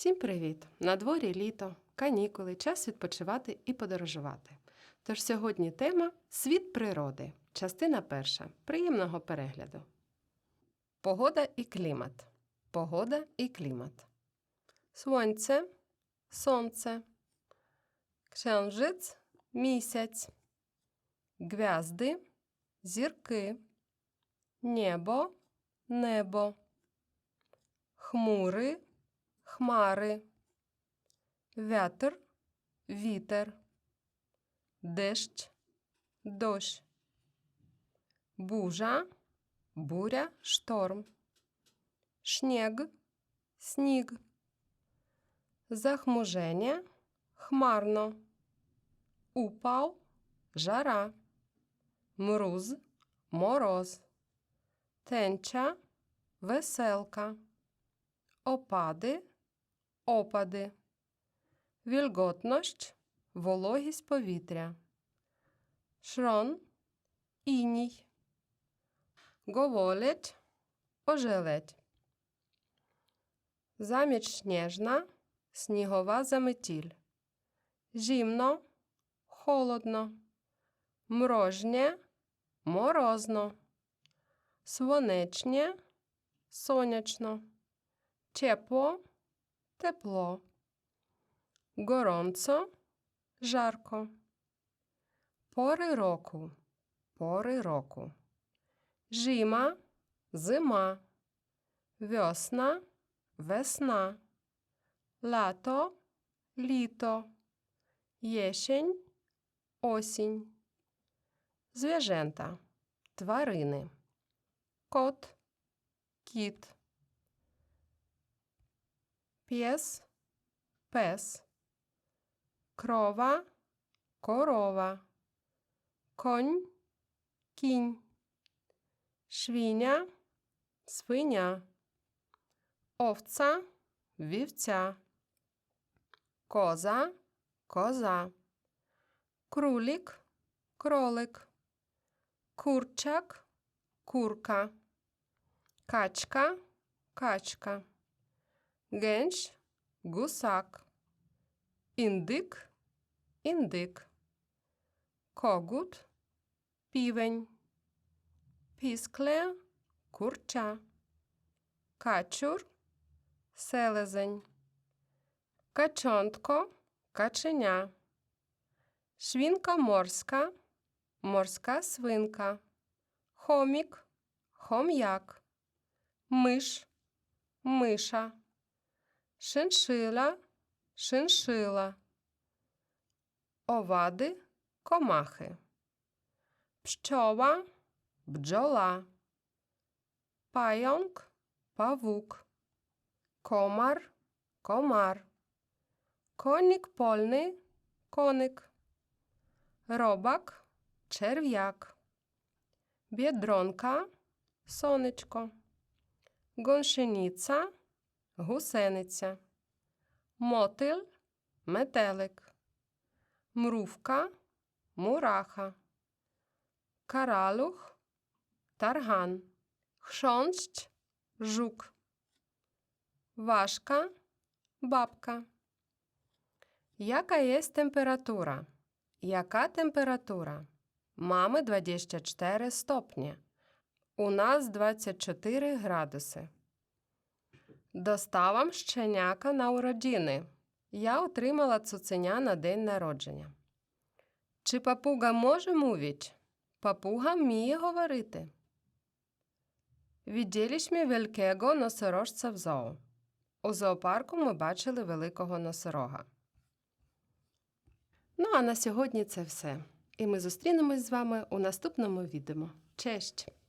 Всім привіт! На дворі літо, канікули, час відпочивати і подорожувати. Тож сьогодні тема Світ природи, частина перша. Приємного перегляду. Погода і клімат. Погода і клімат. Сонце, сонце. Księżyc – місяць. Гвязди – зірки. Небо – небо. Хмури – хмари. Вятер – вітер. Дощ – дощ. Бужа – буря, шторм. Шнег – сніг. Захмуження – хмарно. Упал – жара. Мруз – мороз. Тенча – веселка. Опади – опади. Вільготність – вологість повітря. Шрон – іній. Ожеледь. Заміч сніжна – снігова заметіль. Зімно – холодно. Мрожнє – морозно. Свонечнє – сонячно. Тепло – тепло. Горонцо – жарко. Пори року – пори року. Жима – зима. Весна – весна. Лато – літо. Єшень – осінь. Зв'яжента – тварини. Кот – кіт. П'єс – пес. Крова – корова. Конь – кінь. Швіня – свиня. Овца – вівця. Коза – коза. Крулік – кролик. Курчак – курка. Качка – качка. Генч – гусак. Індик – індик. Когут – півень. Піскле – курча. Качур – селезень. Качонтко – каченя. Швінка морська – морська свинка. Хомік – хом'як. Миш – миша. Шиншила – шиншила. Овади – комахи. Пчола – бджола. Пайонк – павук. Комар – комар. Коник польний – коник. Робак – черв'як. Бєдронка – сонечко. Гоншеніця – гусениця. Мотиль – метелик. Мрувка – мураха. Каралух – тарган. Хшонщ – жук. Важка – бабка. Яка є температура? Яка температура? Мами 24 стопні. У нас 24 градуси. Доставам щеняка на уродини. Я отримала цуценя на день народження. Чи папуга може мовить? Папуга вміє говорити. Відділішмі великого носорожця в зоо. У зоопарку ми бачили великого носорога. Ну а на сьогодні це все. І ми зустрінемось з вами у наступному відео. Честь!